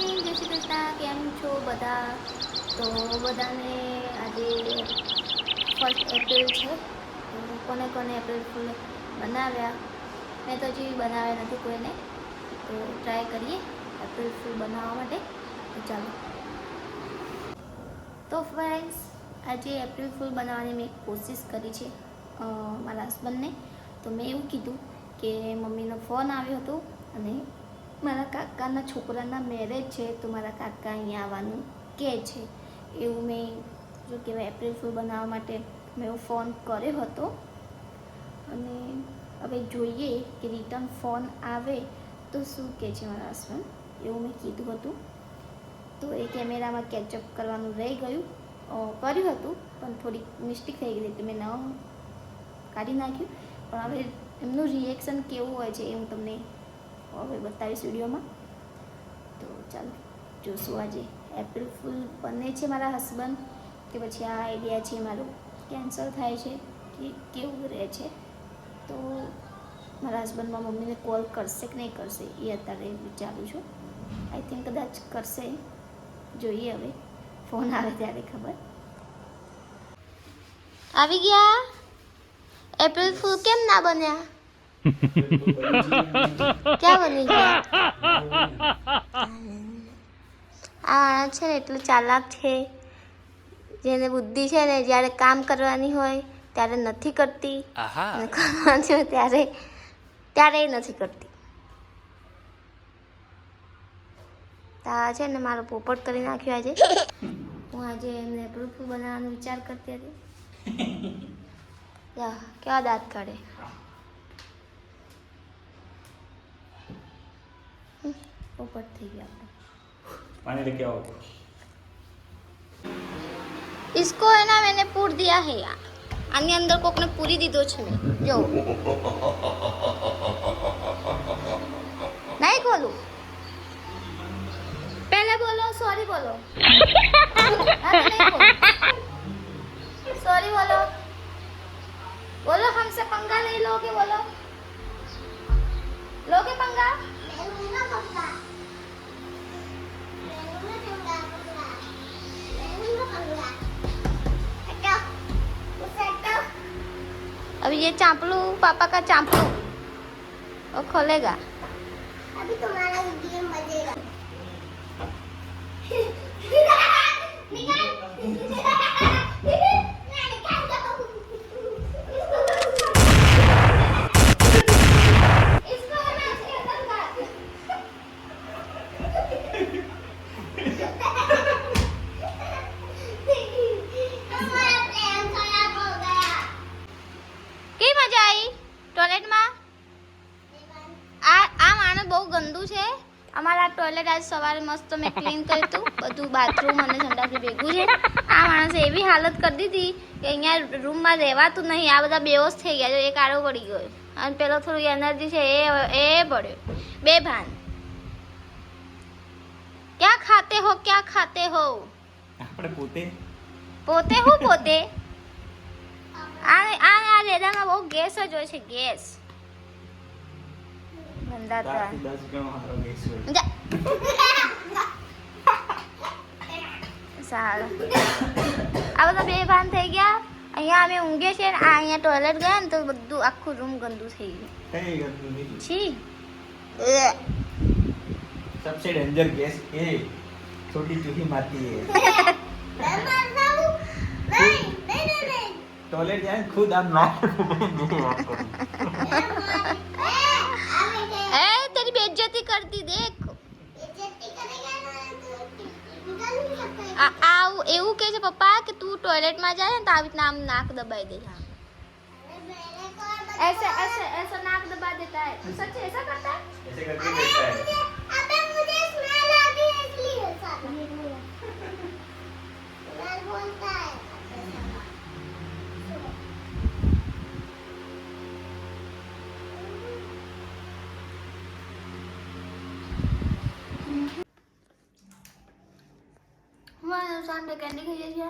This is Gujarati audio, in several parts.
જય શ્રી કૃષ્ણ, કેમ છો બધા? તો બધાને આજે ફર્સ્ટ એપ્રિલ છે. કોને કોને એપ્રિલ ફૂલ બનાવ્યા? મેં તો હજી બનાવ્યા નથી કોઈને. તો ટ્રાય કરીએ એપ્રિલ ફૂલ બનાવવા માટે. ચાલો. તો ફ્રેન્ડ્સ આજે એપ્રિલ ફૂલ બનાવવાની મેં કોશિશ કરી છે મારા હસબન્ડને તો મેં એવું કીધું કે મમ્મીનો ફોન આવ્યો હતો અને મારા કાકાના છોકરાના મેરેજ છે, તો મારા કાકા અહીંયા આવવાનું કહે છે. એવું મેં, જો કહેવાય એપ્રિલ ફૂલ બનાવવા માટે મેં એવો ફોન કર્યો હતો. અને હવે જોઈએ કે રિટર્ન ફોન આવે તો શું કહે છે મારા હસબન્ડ એવું મેં કીધું હતું. તો એ કેમેરામાં કેચઅપ કરવાનું રહી ગયું. કર્યું હતું, પણ થોડીક મિસ્ટેક થઈ ગઈ હતી. મેં ન કાઢી નાખ્યું. પણ હવે એમનું રિએક્શન કેવું હોય છે એ હું તમને હવે બતાવીશ વિડીયોમાં. તો ચાલો, જોશું આજે. એપ્રિલ ફૂલ બને છે મારા હસબન્ડ કે પછી આ આઈડિયા છે મારો. કેન્સલ થાય છે કે કેવું રહે છે? તો મારા હસબન્ડમાં મમ્મીને કોલ કરશે કે નહીં કરશે એ અત્યારે વિચારું છું. આઈ થિંક કદાચ કરશે. જોઈએ હવે. ફોન આવે ત્યારે ખબર. આવી ગયા? એપ્રિલ ફૂલ કેમ ના બન્યા? ક્યાં બની ગયા? આ છે ને એટલું ચાલાક છે. જેને બુદ્ધિ છે ને જ્યારે કામ કરવાની હોય ત્યારે નથી કરતી. કરવાનું હોય ત્યારે ત્યારે નથી કરતી. તા છે ને મારો પોપટ કરી નાખ્યો આજે. હું આજે એમને પ્રૂફ બનાવવાનો વિચાર કરતી હતી. કેવા દાંત કાઢે. હમ, પોપટ થઈ ગયા આપણે पानी लेके आओ इसको है ना मैंने पूर दिया है यार આની અંદર કોકને પૂરી દીધો છે મેં જો નહીં ખોલું પહેલે બોલો સોરી બોલો ये चांपलू पापा का चांपलू वो खोलेगा अभी तुम्हारा गेम बजेगा મજા આવી ટોયલેટમાં? આ આ માણસ બહુ ગંદુ છે. અમારા ટોયલેટ આજ સવારે મસ્ત મેં ક્લીન કર્યું હતું. બધું બાથરૂમ અને સંડાસી ભેગું છે. આ માણસે એવી હાલત કરી દીધી કે અહીંયા રૂમમાં રહેવાતું નહીં. આ બધા બેહોશ થઈ ગયા જો એક આડો પડી ગયો અને પેલો થોડું એનર્જી છે એ એ પડ્યો બે ભાન. ક્યાં ખાતે હો ક્યાં ખાતે હો? આપણે પોતે. પોતે હું પોતે? આ આ ગેસ જ હોય છે ગેસ ગંદાતા તારથી દસ ગણો સારો ગેસ હોય જા. સારું આ બધા બે ભાન થઈ ગયા અહીંયા અમે ઊંઘે છે ને આ અહીંયા ટોયલેટ ગયા ને તો બધું આખું રૂમ ગંદુ થઈ ગયું કઈ ગંદુ નહીં છી सबसे डेंजर गैस ये छोटी चूही मारती है टॉयलेट जाए खुद आप ना टॉयलेट तेरी જાય ને તો આવી નાક દબાઈ દે હા ऐसे ऐसे नाक दबा देता है। सच ऐसा करता है? હું સાંજે કેન્ડી ખાઈએ છીએ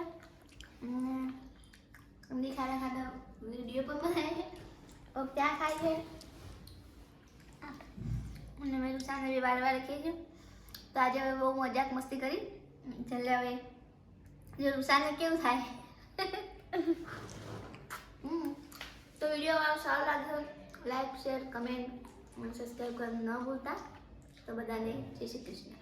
કેન્ડી ખાતા ખાતા વિડીયો પણ બનાવે છે और क्या खाई है અને મેં સાંજે બી બાર બાર કહી છે તો તો આજે હવે બહુ મજાક મસ્તી કરી છેલ્લે હવે જો રૂસાને કેવું થાય હમ. તો વિડીયો સારો લાગ્યો લાઈક શેર કમેન્ટ અને સબસ્ક્રાઈબ કરવાનું ન ભૂલતા તો બધાને જય શ્રી કૃષ્ણ